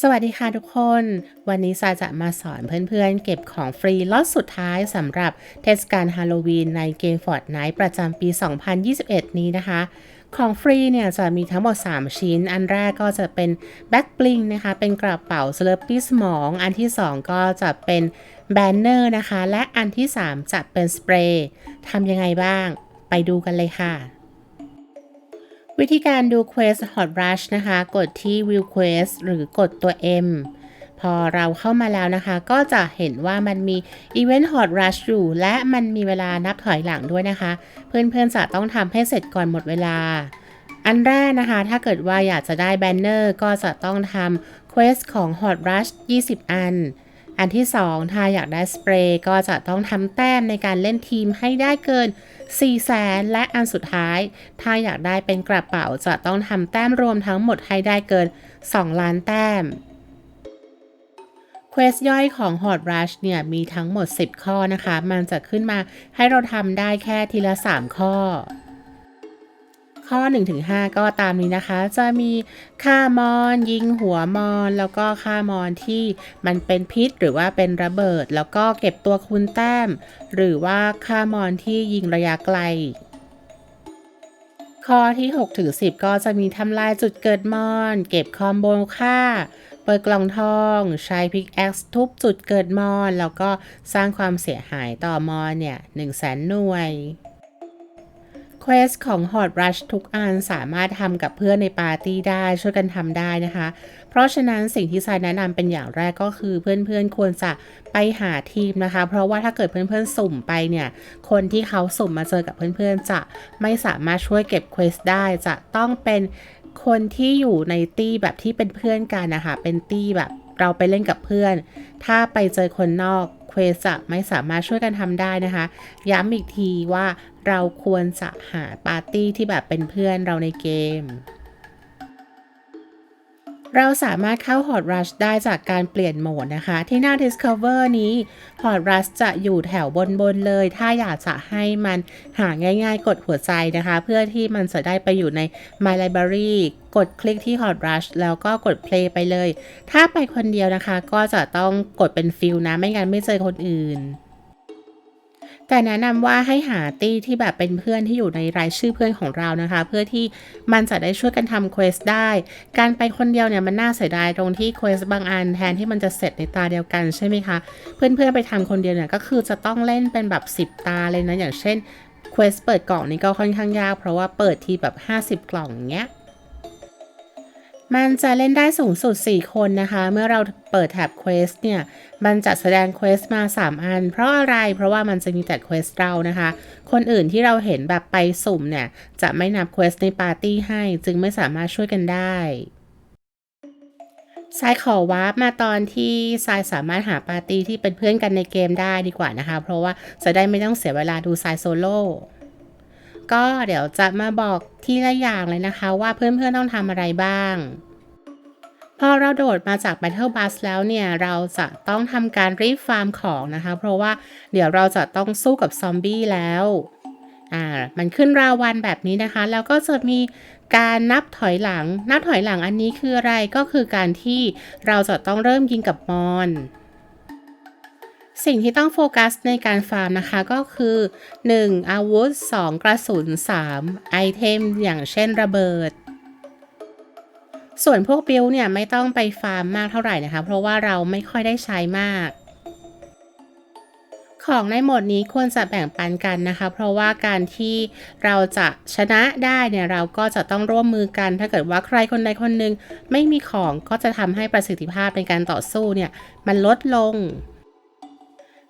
สวัสดีค่ะทุกคน วันนี้ซาจะมาสอนเพื่อนๆ เก็บของฟรีล็อตสุดท้ายสำหรับเทศกาลฮาโลวีนในเกม Fortnite ประจำปี 2021 นี้นะคะ ของฟรีเนี่ยจะมีทั้งหมด 3 ชิ้น อันแรกก็จะเป็นแบ็กบลิงนะคะ เป็นกระเป๋าสเลปปี้สมอง อันที่ 2 ก็จะเป็นแบนเนอร์นะคะ และอันที่ 3 จะเป็นสเปรย์ทำยังไงบ้าง ไปดูกันเลยค่ะ วิธีการดู Quest Hot Rush นะคะ กดที่ View Quest หรือกดตัว M พอเราเข้ามาแล้วนะคะ ก็จะเห็นว่ามันมี Event Hot Rush อยู่ และมันมีเวลานับถอยหลังด้วยนะคะ เพื่อนๆจะต้องทำให้เสร็จก่อนหมดเวลา อันแรกนะคะ ถ้าเกิดว่าอยากจะได้แบนเนอร์ก็จะต้องทำ Quest ของ Hot Rush 20 อัน อันที่ 2 ถ้าอยากได้สเปรย์ก็จะต้องทำแต้มในการเล่นทีมให้ได้เกิน 4แสนและอันสุดท้าย ถ้าอยากได้เป็นกระเป๋าจะต้องทำแต้มรวมทั้งหมดให้ได้เกิน 2 ล้านแต้มเควสย่อยของ Hot Rush เนี่ยมีทั้งหมด 10 ข้อนะคะ มันจะขึ้นมาให้เราทำได้แค่ทีละ 3 ข้อ ข้อ 1-5 ก็ตามนี้นะคะ จะมีฆ่ามอนยิงหัวมอน แล้วก็ฆ่ามอนที่มันเป็นพิษหรือว่าเป็นระเบิด แล้วก็เก็บตัวคูณแต้ม หรือว่าฆ่ามอนที่ยิงระยะไกลข้อที่6ถึง10 ก็จะมีทำลายจุดเกิดมอน เก็บคอมโบค่า เปิดกล่องทอง ใช้พิกแอ็กซ์ทุบจุดเกิดมอน แล้วก็สร้างความเสียหายต่อมอนเนี่ย1 0 0 0 0แสนหน่วย เควสของ Hot Rush ทุกอันสามารถทำกับเพื่อนในปาร์ตี้ได้ช่วยกันทำได้นะคะ เพราะฉะนั้นสิ่งที่ทรายแนะนำเป็นอย่างแรกก็คือเพื่อนๆควรจะไปหาทีมนะคะ เพราะว่าถ้าเกิดเพื่อนๆสุ่มไปเนี่ย คนที่เขาสุ่มมาเจอกับเพื่อนๆ จะไม่สามารถช่วยเก็บเควสได้จะต้องเป็นคนที่อยู่ในตี้แบบที่เป็นเพื่อนกันนะคะเป็นตี้แบบเราไปเล่นกับเพื่อน ถ้าไปเจอคนนอกเควสจะไม่สามารถช่วยกันทำได้นะคะ ย้ำอีกทีว่า เราควรจะหาปาร์ตี้ที่แบบเป็นเพื่อนเราในเกม เราสามารถเข้า Hot Rush ได้จากการเปลี่ยนโหมดนะคะ ที่หน้า Discover นี้ Hot Rush จะอยู่แถวบนๆเลย ถ้าอยากจะให้มันหาง่ายๆ กดหัวใจนะคะ เพื่อที่มันจะได้ไปอยู่ใน My Library กดคลิกที่ Hot Rush แล้วก็กด Play ไปเลย ถ้าไปคนเดียวนะคะ ก็จะต้องกดเป็นฟิลนะ ไม่งั้นไม่เจอคนอื่น แต่แนะนำว่าให้หาตี้ที่แบบเป็นเพื่อนที่อยู่ในรายชื่อเพื่อนของเรานะคะ เพื่อที่มันจะได้ช่วยกันทำเควสได้ การไปคนเดียวเนี่ยมันน่าเสียดายตรงที่เควสบางอันแทนที่มันจะเสร็จในตาเดียวกันใช่ไหมคะ เพื่อนๆไปทำคนเดียวเนี่ยก็คือจะต้องเล่นเป็นแบบ 10 ตาเลยนะอย่างเช่นเควสเปิดกล่องนี่ก็ค่อนข้างยากเพราะว่าเปิดทีแบบ 50 กล่องอย่างเงี้ย มันจะเล่นได้สูงสุด 4 คนนะคะ เมื่อเราเปิดแท็บ Quest เนี่ย มันจะแสดง Quest มา 3 อัน เพราะอะไร เพราะว่ามันจะมีแต่ Quest เรานะคะ คนอื่นที่เราเห็นแบบไปสุ่มเนี่ย จะไม่นับ Quest ในปาร์ตี้ให้ จึงไม่สามารถช่วยกันได้ทรายขอวาร์ปมาตอนที่ทรายสามารถหาปาร์ตี้ที่เป็นเพื่อนกันในเกมได้ดีกว่านะคะ เพราะว่าจะได้ไม่ต้องเสียเวลาดูทรายโซโล่ ก็เดี๋ยวจะมาบอกทีละอย่างเลยนะคะ ว่าเพื่อนๆต้องทำอะไรบ้าง พอเราโดดมาจาก Battle Bus แล้วเนี่ย เราจะต้องทำการรีบฟาร์มของนะคะ เพราะว่าเดี๋ยวเราจะต้องสู้กับซอมบี้แล้วอ่ามันขึ้นราวันแบบนี้นะคะ แล้วก็จะมีการนับถอยหลัง นับถอยหลังอันนี้คืออะไรก็คือการที่เราจะต้องเริ่มยิงกับมอน สิ่งที่ต้องโฟกัสในการฟาร์มนะคะก็คือ 1. อาวุธ 2. กระสุน 3. ไอเทม อย่างเช่นระเบิด ส่วนพวกบิลเนี่ยไม่ต้องไปฟาร์มมากเท่าไหร่นะคะ เพราะว่าเราไม่ค่อยได้ใช้มาก ของในหมดนี้ควรจะแบ่งปันกันนะคะ เพราะว่าการที่เราจะชนะได้เนี่ยเราก็จะต้องร่วมมือกัน ถ้าเกิดว่าใครคนใดคนหนึ่งไม่มีของก็จะทำให้ประสิทธิภาพในการต่อสู้เนี่ยมันลดลง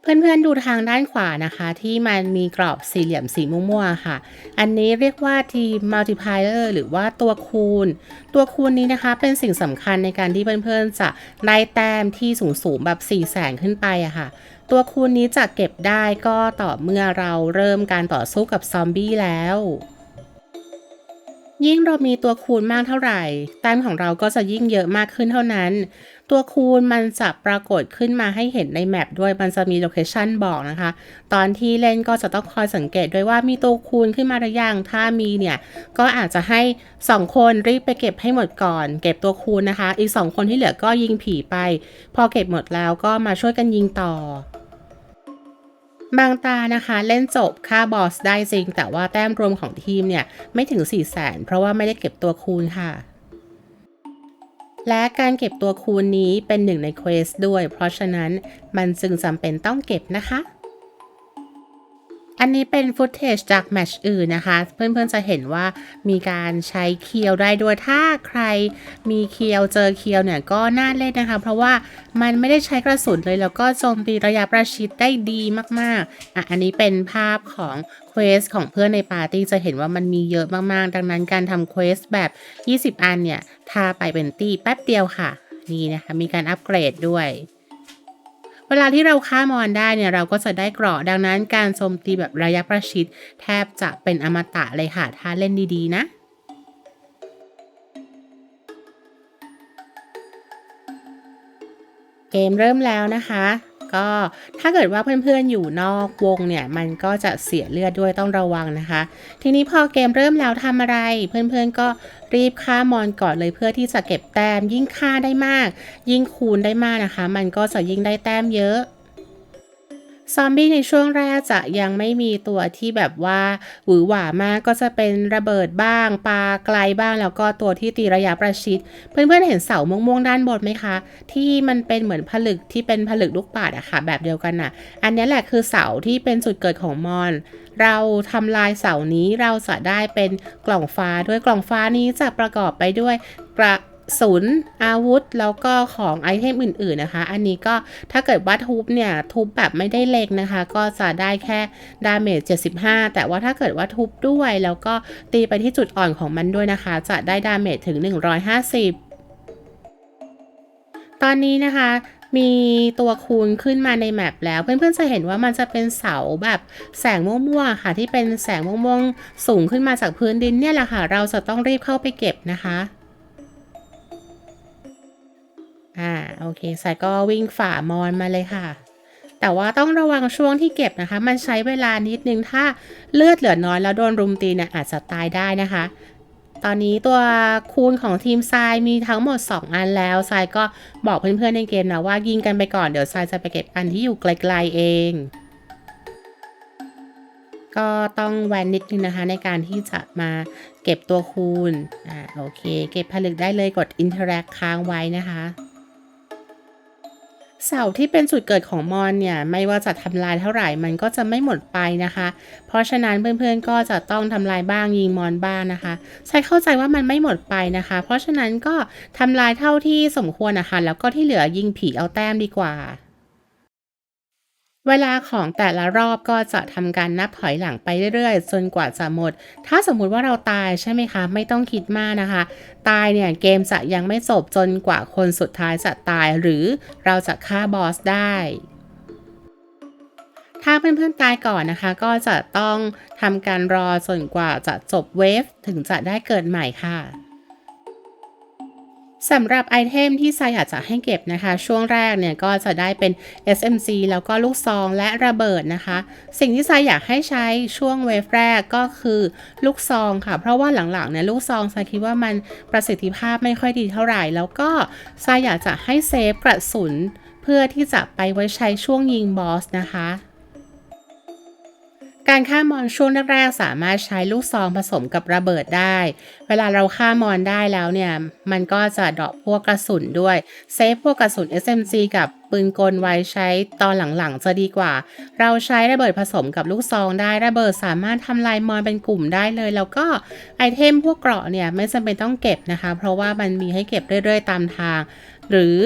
เพื่อนๆดูทางด้านขวานะคะ ที่มันมีกรอบสี่เหลี่ยมสีม่วงๆค่ะ อันนี้เรียกว่าทีม multiplier หรือว่าตัวคูณ ตัวคูณนี้นะคะเป็นสิ่งสำคัญในการที่เพื่อนๆจะได้แต้มที่สูงๆแบบ4 0 0แสนขึ้นไปอะค่ะ ตัวคูณนี้จะเก็บได้ก็ต่อเมื่อเราเริ่มการต่อสู้กับซอมบี้แล้วยิ่งเรามีตัวคูณมากเท่าไหร่ แต้มของเราก็จะยิ่งเยอะมากขึ้นเท่านั้น ตัวคูณมันจะปรากฏขึ้นมาให้เห็นในแมปด้วยมันจะมีโลเคชันบอกนะคะ ตอนที่เล่นก็จะต้องคอยสังเกตด้วยว่ามีตัวคูณขึ้นมาหรือยังถ้ามีเนี่ยก็อาจจะให้ 2 คนรีบไปเก็บให้หมดก่อน เก็บตัวคูณนะคะ อีก 2 คนที่เหลือก็ยิงผีไป พอเก็บหมดแล้วก็มาช่วยกันยิงต่อบางตานะคะเล่นจบค่าบอสได้จริง แต่ว่าแต้มรวมของทีมเนี่ย ไม่ถึง 4 0 0แสนเพราะว่าไม่ได้เก็บตัวคูณค่ะ และการเก็บตัวคูณนี้เป็นหนึ่งในเควสด้วย เพราะฉะนั้นมันจึงจำเป็นต้องเก็บนะคะ อันนี้เป็นฟุตเทจจากแมชอื่นนะคะ เพื่อนๆจะเห็นว่ามีการใช้เคียวได้ด้วยถ้าใครมีเคียวเจอเคียวเนี่ยก็น่าเล่นนะคะ เพราะว่ามันไม่ได้ใช้กระสุนเลยแล้วก็โจมตีระยะประชิดได้ดีมากๆอะอันนี้เป็นภาพของเควสของเพื่อนในปาร์ตี้จะเห็นว่ามันมีเยอะมากๆ ดังนั้นการทำเควสแบบ 20 อันเนี่ยถ้าไปเป็นตีแป๊บเดียวค่ะนี่นะคะมีการอัปเกรดด้วย วลาที่เราฆ่ามอนได้เนี่ยเราก็จะได้เกราะดังนั้นการโจมตีแบบระยะประชิด แทบจะเป็นอมตะเลยค่ะถ้าเล่นดีๆนะเกมเริ่มแล้วนะคะ ก็ถ้าเกิดว่าเพื่อนๆอยู่นอกวงเนี่ย มันก็จะเสียเลือดด้วยต้องระวังนะคะ ทีนี้พอเกมเริ่มแล้วทำอะไร เพื่อนๆก็รีบฆ่ามอนก่อนเลยเพื่อที่จะเก็บแต้มยิ่งฆ่าได้มาก ยิ่งคูณได้มากนะคะ มันก็จะยิ่งได้แต้มเยอะ ซอมบี้ในช่วงแรกจะยังไม่มีตัวที่แบบว่าหวือหวามากก็จะเป็นระเบิดบ้างปลาไกลบ้างแล้วก็ตัวที่ตีระยะประชิด เพื่อนๆเห็นเสาม่วงๆด้านบนไหมคะ ที่มันเป็นเหมือนผลึกที่เป็นผลึกลูกปัดอะค่ะ แบบเดียวกันน่ะอันนี้แหละคือเสาที่เป็นจุดเกิดของมอน เราทำลายเสานี้เราจะได้เป็นกล่องฟ้าด้วยกล่องฟ้านี้จะประกอบไปด้วยกระ สุนย์อาวุธแล้วก็ของไอเทมอื่นๆนะคะ อันนี้ก็ถ้าเกิดว่าทุบเนี่ย ทุบแบบไม่ได้เล็กนะคะ ก็จะได้แค่ดาเมจ75 แต่ว่าถ้าเกิดว่าทุบด้วย แล้วก็ตีไปที่จุดอ่อนของมันด้วยนะคะ จะได้ดาเมจถึง 150 ตอนนี้นะคะมีตัวคูณขึ้นมาในแมปแล้วเพื่อนๆจะเห็นว่ามันจะเป็นเสาแบบแสงม่วงๆค่ะ ที่เป็นแสงม่วงๆสูงขึ้นมาจากพื้นดินเนี่ยแหละค่ะ เราจะต้องรีบเข้าไปเก็บนะคะ โอเคสายก็วิ่งฝ่ามอนมาเลยค่ะ แต่ว่าต้องระวังช่วงที่เก็บนะคะ มันใช้เวลานิดนึง ถ้าเลือดเหลือน้อยแล้วโดนรุมตีเนี่ยอาจจะตายได้นะคะ ตอนนี้ตัวคูณของทีมทรายมีทั้งหมด 2 อันแล้วทรายก็บอกเพื่อนๆในเกมนะว่ายิงกันไปก่อนเดี๋ยวทรายจะไปเก็บอันที่อยู่ไกลๆเองก็ต้องแวนนิดนึงนะคะในการที่จะมาเก็บตัวคูณ อ่าโอเค เก็บผลึกได้เลยกด interact ค้างไว้นะคะ เสาที่เป็นจุดเกิดของมอนเนี่ยไม่ว่าจะทำลายเท่าไหร่มันก็จะไม่หมดไปนะคะ เพราะฉะนั้นเพื่อนๆก็จะต้องทำลายบ้างยิงมอนบ้างนะคะใช้เข้าใจว่ามันไม่หมดไปนะคะ เพราะฉะนั้นก็ทำลายเท่าที่สมควรนะคะ แล้วก็ที่เหลือยิงผีเอาแต้มดีกว่า เวลาของแต่ละรอบก็จะทำการนับถอยหลังไปเรื่อยๆ จนกว่าจะหมด ถ้าสมมุติว่าเราตายใช่ไหมคะ ไม่ต้องคิดมากนะคะ ตายเนี่ยเกมจะยังไม่จบจนกว่าคนสุดท้ายจะตายหรือเราจะฆ่าบอสได้ถ้าเพื่อนๆตายก่อนนะคะ ก็จะต้องทำการรอจนกว่าจะจบเวฟถึงจะได้เกิดใหม่ค่ะ สำหรับไอเทมที่ไซอยากจะให้เก็บนะคะ ช่วงแรกเนี่ยก็จะได้เป็น SMC แล้วก็ลูกซองและระเบิดนะคะ สิ่งที่ไซอยากให้ใช้ช่วงเวฟแรกก็คือลูกซองค่ะ เพราะว่าหลังๆเนี่ยลูกซองไซคิดว่ามันประสิทธิภาพไม่ค่อยดีเท่าไหร่ แล้วก็ไซอยากจะให้เซฟกระสุน เพื่อที่จะไปไว้ใช้ช่วงยิงบอสนะคะ การฆ่ามอนช่วงแรกๆสามารถใช้ลูกซองผสมกับระเบิดได้ เวลาเราฆ่ามอนได้แล้วเนี่ย มันก็จะดรอปพวกกระสุนด้วย เซฟพวกกระสุน SMG กับปืนกลไว้ใช้ตอนหลังๆจะดีกว่า เราใช้ระเบิดผสมกับลูกซองได้ ระเบิดสามารถทำลายมอนเป็นกลุ่มได้เลย แล้วก็ไอเทมพวกเกราะเนี่ยไม่จำเป็นต้องเก็บนะคะ เพราะว่ามันมีให้เก็บเรื่อยๆตามทาง หรือ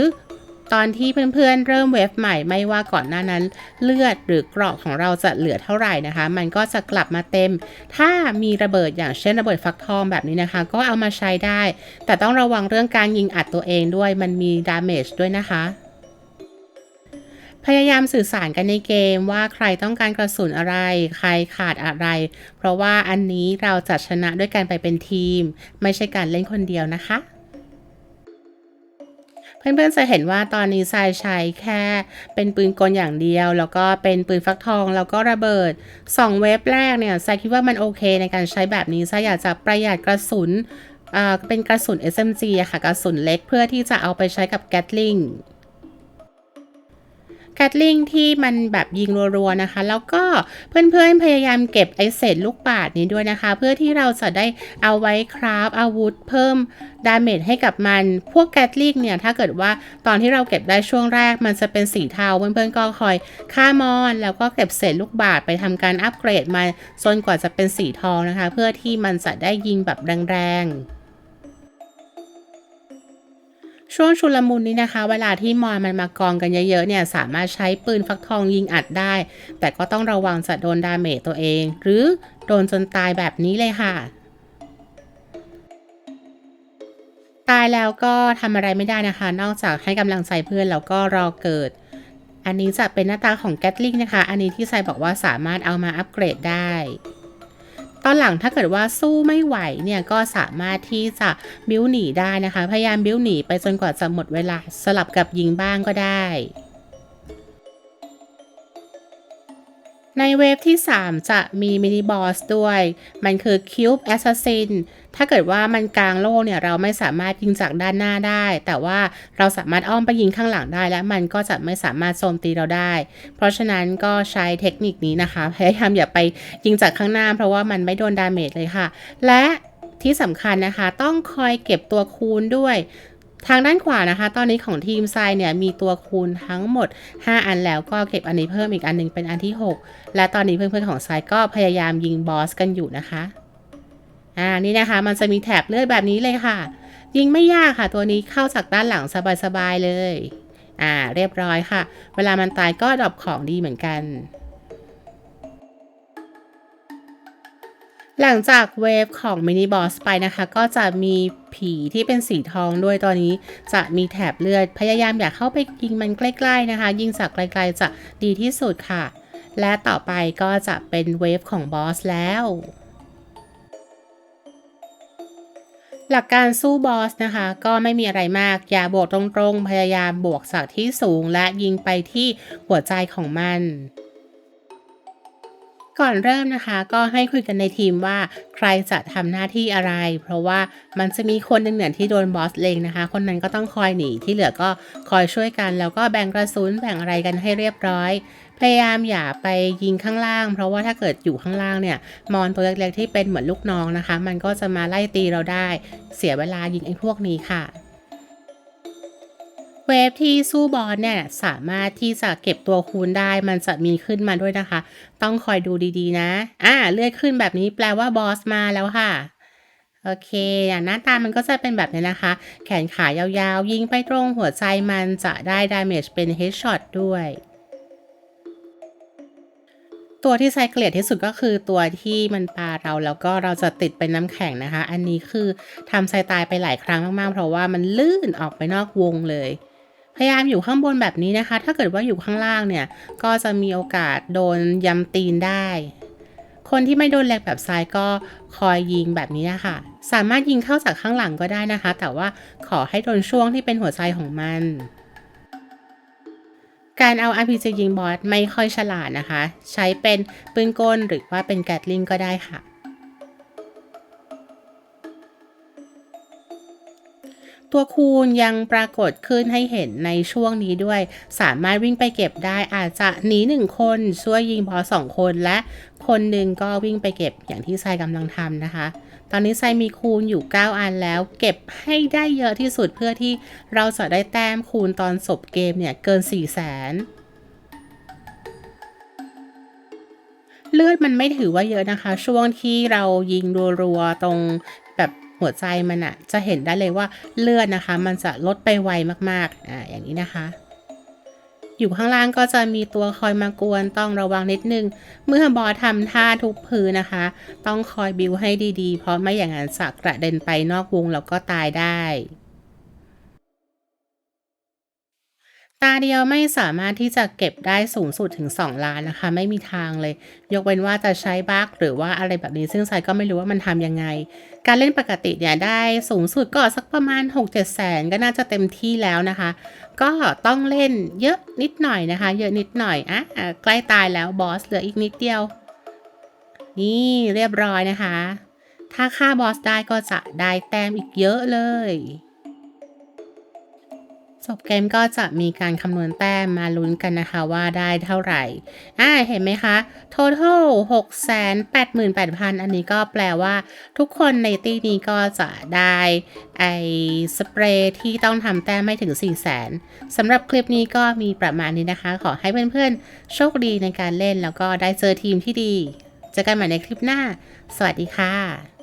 ตอนที่เพื่อนๆเริ่มเวฟใหม่ไม่ว่าก่อนหน้านั้น เลือดหรือเกราะของเราจะเหลือเท่าไหร่นะคะ มันก็จะกลับมาเต็ม ถ้ามีระเบิดอย่างเช่นระเบิดฟักทองแบบนี้นะคะ ก็เอามาใช้ได้ แต่ต้องระวังเรื่องการยิงอัดตัวเองด้วยมันมีดาเมจด้วยนะคะพยายามสื่อสารกันในเกมว่าใครต้องการกระสุนอะไร ใครขาดอะไร เพราะว่าอันนี้เราจะชนะด้วยการไปเป็นทีม ไม่ใช่การเล่นคนเดียวนะคะ เพื่อนๆจะเห็นว่าตอนนี้ทรายใช้แค่เป็นปืนกลอย่างเดียว แล้วก็เป็นปืนฟักทองแล้วก็ระเบิด 2 เว็บแรกเนี่ยทรายคิดว่ามันโอเคในการใช้แบบนี้ทรายอยากจะประหยัดกระสุนอ่าเป็นกระสุน SMG ค่ะกระสุนเล็กเพื่อที่จะเอาไปใช้กับแกตลิง แกตลิงที่มันแบบยิงรัวๆนะคะ แล้วก็เพื่อนๆพยายามเก็บไอเศษลูกบาศนี้ด้วยนะคะ เพื่อที่เราจะได้เอาไว้คราฟอาวุธเพิ่มดาเมจให้กับมันพวกแกตลิงเนี่ย ถ้าเกิดว่าตอนที่เราเก็บได้ช่วงแรกมันจะเป็นสีเทาเพื่อนๆก็คอยฆ่ามอน แล้วก็เก็บเศษลูกบาศไปทำการอัปเกรดมาจนกว่าจะเป็นสีทองนะคะ เพื่อที่มันจะได้ยิงแบบแรงๆ ช่วงชุลมุนนี้นะคะ เวลาที่มอนมันมากองกันเยอะๆเนี่ยสามารถใช้ปืนฟักทองยิงอัดได้ แต่ก็ต้องระวังจะโดนดาเมจตัวเอง หรือโดนจนตายแบบนี้เลยค่ะ ตายแล้วก็ทำอะไรไม่ได้นะคะ นอกจากให้กำลังใจเพื่อนแล้วก็รอเกิด อันนี้จะเป็นหน้าตาของแกตลิงนะคะ อันนี้ที่ไซบอกว่าสามารถเอามาอัปเกรดได้ ตอนหลังถ้าเกิดว่าสู้ไม่ไหวเนี่ยก็สามารถที่จะบิ้วหนีได้นะคะ พยายามบิ้วหนีไปจนกว่าจะหมดเวลาสลับกับยิงบ้างก็ได้ ในเวฟที่ 3 จะมีมินิบอสด้วย มันคือ Cube Assassin ถ้าเกิดว่ามันกลางโล่เนี่ยเราไม่สามารถยิงจากด้านหน้าได้ แต่ว่าเราสามารถอ้อมไปยิงข้างหลังได้ และมันก็จะไม่สามารถโจมตีเราได้ เพราะฉะนั้นก็ใช้เทคนิคนี้นะคะ พยายามอย่าไปยิงจากข้างหน้า เพราะว่ามันไม่โดนดาเมจเลยค่ะ และที่สำคัญนะคะ ต้องคอยเก็บตัวคูณด้วย ทางด้านขวานะคะ ตอนนี้ของทีมทรายเนี่ยมีตัวคูณทั้งหมด 5 อันแล้วก็เก็บอันนี้เพิ่มอีกอันหนึงเป็นอันที่ 6 และตอนนี้เพื่อนๆของทรายก็พยายามยิงบอสกันอยู่นะคะอ่านี่นะคะมันจะมีแถบเลือดแบบนี้เลยค่ะ ยิงไม่ยากค่ะ ตัวนี้เข้าจากด้านหลังสบายๆเลย อ่า เรียบร้อยค่ะ เวลามันตายก็ดรอปของดีเหมือนกัน หลังจากเวฟของมินิบอสไปนะคะ ก็จะมีผีที่เป็นสีทองด้วยตอนนี้จะมีแถบเลือดพยายามอย่าเข้าไปยิงมันใกล้ ๆนะคะ ยิงจากไกลๆจะดีที่สุดค่ะ และต่อไปก็จะเป็นเวฟของบอสแล้วหลักการสู้บอสนะคะ ก็ไม่มีอะไรมาก อย่าบวกตรงๆ พยายามบวกจากที่สูงและยิงไปที่หัวใจของมัน ก่อนเริ่มนะคะ ก็ให้คุยกันในทีมว่าใครจะทำหน้าที่อะไร เพราะว่ามันจะมีคนหนึ่งเนี่ยที่โดนบอสเลงนะคะ คนนั้นก็ต้องคอยหนีที่เหลือก็คอยช่วยกัน แล้วก็แบ่งกระสุนแบ่งอะไรกันให้เรียบร้อย พยายามอย่าไปยิงข้างล่าง เพราะว่าถ้าเกิดอยู่ข้างล่างเนี่ย มอนตัวเล็กๆที่เป็นเหมือนลูกน้องนะคะ มันก็จะมาไล่ตีเราได้ เสียเวลายิงไอ้พวกนี้ค่ะ เวฟที่สู้บอสเนี่ยสามารถที่จะเก็บตัวคูณได้ มันจะมีขึ้นมาด้วยนะคะ ต้องคอยดูดีๆ นะ อ่าเลื่อยขึ้นแบบนี้แปลว่าบอสมาแล้วค่ะโอเคอย่างหน้าตามันก็จะเป็นแบบนี้นะคะ แขนขายาวๆ ยิงไปตรงหัวใจมันจะได้ดาเมจเป็นเฮดช็อตด้วย ตัวที่ไซเกลียดที่สุดก็คือตัวที่มันปาเราแล้วก็เราจะติดเป็นน้ำแข็งนะคะ อันนี้คือทำไซตายไปหลายครั้งมากๆ เพราะว่ามันลื่นออกไปนอกวงเลย พยายามอยู่ข้างบนแบบนี้นะคะ ถ้าเกิดว่าอยู่ข้างล่างเนี่ย ก็จะมีโอกาสโดนยำตีนได้ คนที่ไม่โดนแรงแบบซ้ายก็คอยยิงแบบนี้นะคะสามารถยิงเข้าจากข้างหลังก็ได้นะคะ แต่ว่าขอให้โดนช่วงที่เป็นหัวใจของมันการเอา RPG ยิงบอสไม่ค่อยฉลาดนะคะ ใช้เป็นปืนกลหรือว่าเป็นแกตลิงก็ได้ค่ะ ตัวคูณยังปรากฏขึ้นให้เห็นในช่วงนี้ด้วย สามารถวิ่งไปเก็บได้อาจจะหนีหนึ่งคนช่วยยิงบอสสองคนและคนหนึ่งก็วิ่งไปเก็บอย่างที่ไซกำลังทำนะคะ ตอนนี้ไซมีคูณอยู่ 9 อันแล้ว เก็บให้ได้เยอะที่สุดเพื่อที่เราจะได้แต้มคูณตอนจบเกมเนี่ยเกิน 4 0 0แสนเลือดมันไม่ถือว่าเยอะนะคะ ช่วงที่เรายิงรัวๆตรงแบบ หัวใจมันอะจะเห็นได้เลยว่าเลือดนะคะ มันจะลดไปไวมากๆอ่าอย่างนี้นะคะ อยู่ข้างล่างก็จะมีตัวคอยมากวนต้องระวังนิดนึง เมื่อบอสทำท่าทุกพื้นนะคะ ต้องคอยบิวให้ดีๆ เพราะไม่อย่างนั้นสักกระเด็นไปนอกวงแล้วก็ตายได้ ตาเดียวไม่สามารถที่จะเก็บได้สูงสุดถึง 2 ล้านนะคะ ไม่มีทางเลย ยกเว้นว่าจะใช้บั๊กหรือว่าอะไรแบบนี้ซึ่งไซก็ไม่รู้ว่ามันทำยังไง การเล่นปกติเนี่ยได้สูงสุดก็สักประมาณ 6-7แสนก็น่าจะเต็มที่แล้วนะคะ ก็ต้องเล่นเยอะนิดหน่อยนะคะ เยอะนิดหน่อยอะอะใกล้ตายแล้วบอสเหลืออีกนิดเดียว นี่เรียบร้อยนะคะ ถ้าฆ่าบอสได้ก็จะได้แต้มอีกเยอะเลย จบเกมก็จะมีการคำนวณแต้มมาลุ้นกันนะคะว่าได้เท่าไหร่ อ่า เห็นไหมคะ total 688,000 อันนี้ก็แปลว่าทุกคนในตีนี้ก็จะได้ไอสเปรย์ที่ต้องทำแต้มไม่ถึง 400,000สำหรับคลิปนี้ก็มีประมาณนี้นะคะ ขอให้เพื่อนๆ โชคดีในการเล่นแล้วก็ได้เจอทีมที่ดี เจอกันใหม่ในคลิปหน้า สวัสดีค่ะ